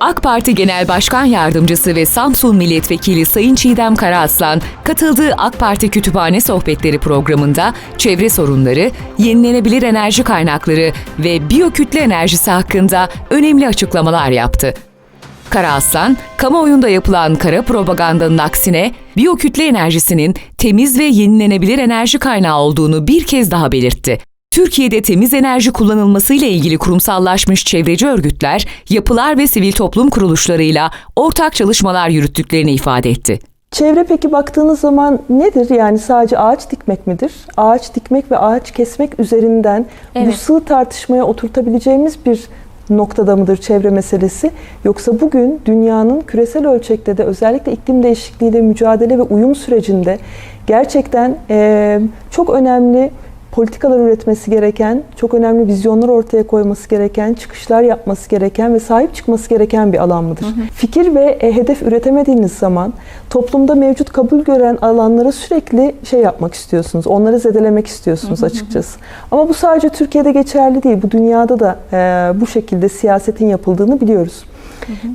AK Parti Genel Başkan Yardımcısı ve Samsun Milletvekili Sayın Çiğdem Karaaslan katıldığı AK Parti Kütüphane Sohbetleri programında çevre sorunları, yenilenebilir enerji kaynakları ve biyokütle enerjisi hakkında önemli açıklamalar yaptı. Karaaslan, kamuoyunda yapılan kara propagandanın aksine biyokütle enerjisinin temiz ve yenilenebilir enerji kaynağı olduğunu bir kez daha belirtti. Türkiye'de temiz enerji kullanılmasıyla ilgili kurumsallaşmış çevreci örgütler, yapılar ve sivil toplum kuruluşlarıyla ortak çalışmalar yürüttüklerini ifade etti. Çevre peki baktığınız zaman nedir? Yani sadece ağaç dikmek midir? Ağaç dikmek ve ağaç kesmek üzerinden bu Evet. sığ tartışmaya oturtabileceğimiz bir noktada mıdır çevre meselesi? Yoksa bugün dünyanın küresel ölçekte de özellikle iklim değişikliğiyle mücadele ve uyum sürecinde gerçekten eee, çok önemli politikalar üretmesi gereken, çok önemli vizyonlar ortaya koyması gereken, çıkışlar yapması gereken ve sahip çıkması gereken bir alan mıdır? Fikir ve e, hedef üretemediğiniz zaman toplumda mevcut kabul gören alanlara sürekli şey yapmak istiyorsunuz, onları zedelemek istiyorsunuz açıkçası. Ama bu sadece Türkiye'de geçerli değil, bu dünyada da e, bu şekilde siyasetin yapıldığını biliyoruz.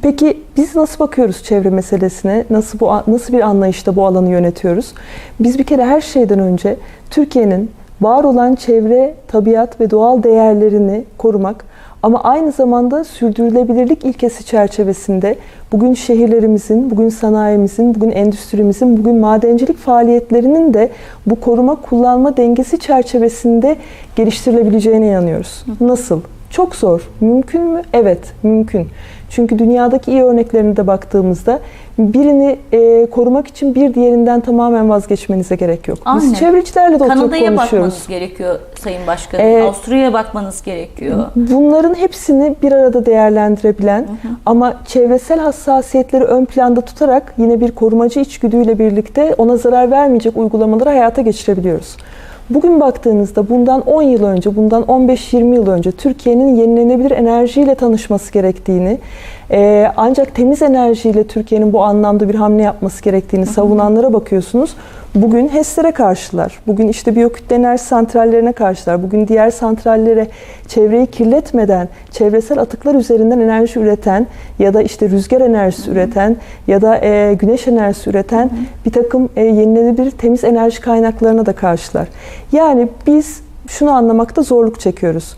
Peki biz nasıl bakıyoruz çevre meselesine? Nasıl bu nasıl bir anlayışta bu alanı yönetiyoruz? Biz bir kere her şeyden önce Türkiye'nin var olan çevre, tabiat ve doğal değerlerini korumak ama aynı zamanda sürdürülebilirlik ilkesi çerçevesinde bugün şehirlerimizin, bugün sanayimizin, bugün endüstrimizin, bugün madencilik faaliyetlerinin de bu koruma kullanma dengesi çerçevesinde geliştirilebileceğine inanıyoruz. Nasıl? Çok zor. Mümkün mü? Evet, mümkün. Çünkü dünyadaki iyi örneklerine de baktığımızda birini e, korumak için bir diğerinden tamamen vazgeçmenize gerek yok. Aynen. Biz çevrecilerle de oturup Kanada'ya konuşuyoruz. bakmanız gerekiyor Sayın Başkanım. Ee, Avusturya'ya bakmanız gerekiyor. Bunların hepsini bir arada değerlendirebilen ama çevresel hassasiyetleri ön planda tutarak yine bir korumacı içgüdüyle birlikte ona zarar vermeyecek uygulamaları hayata geçirebiliyoruz. Bugün baktığınızda bundan 10 yıl önce, bundan 15-20 yıl önce Türkiye'nin yenilenebilir enerjiyle tanışması gerektiğini, e, ancak temiz enerjiyle Türkiye'nin bu anlamda bir hamle yapması gerektiğini savunanlara bakıyorsunuz. Bugün HES'lere karşılar. Bugün işte biyokütle enerji santrallerine karşılar. Bugün diğer santrallere çevreyi kirletmeden çevresel atıklar üzerinden enerji üreten ya da işte rüzgar enerjisi üreten ya da e, güneş enerjisi üreten bir takım e, yenilenebilir temiz enerji kaynaklarına da karşılar. Yani biz şunu anlamakta zorluk çekiyoruz.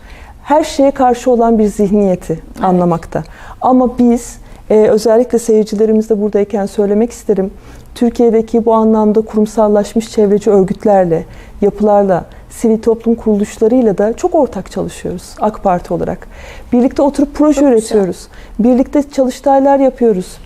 Her şeye karşı olan bir zihniyeti anlamakta. Ama biz e, özellikle seyircilerimiz de buradayken söylemek isterim. Türkiye'deki bu anlamda kurumsallaşmış çevreci örgütlerle, yapılarla, sivil toplum kuruluşlarıyla da çok ortak çalışıyoruz AK Parti olarak. Birlikte oturup proje Çok güzel. üretiyoruz. Birlikte çalıştaylar yapıyoruz.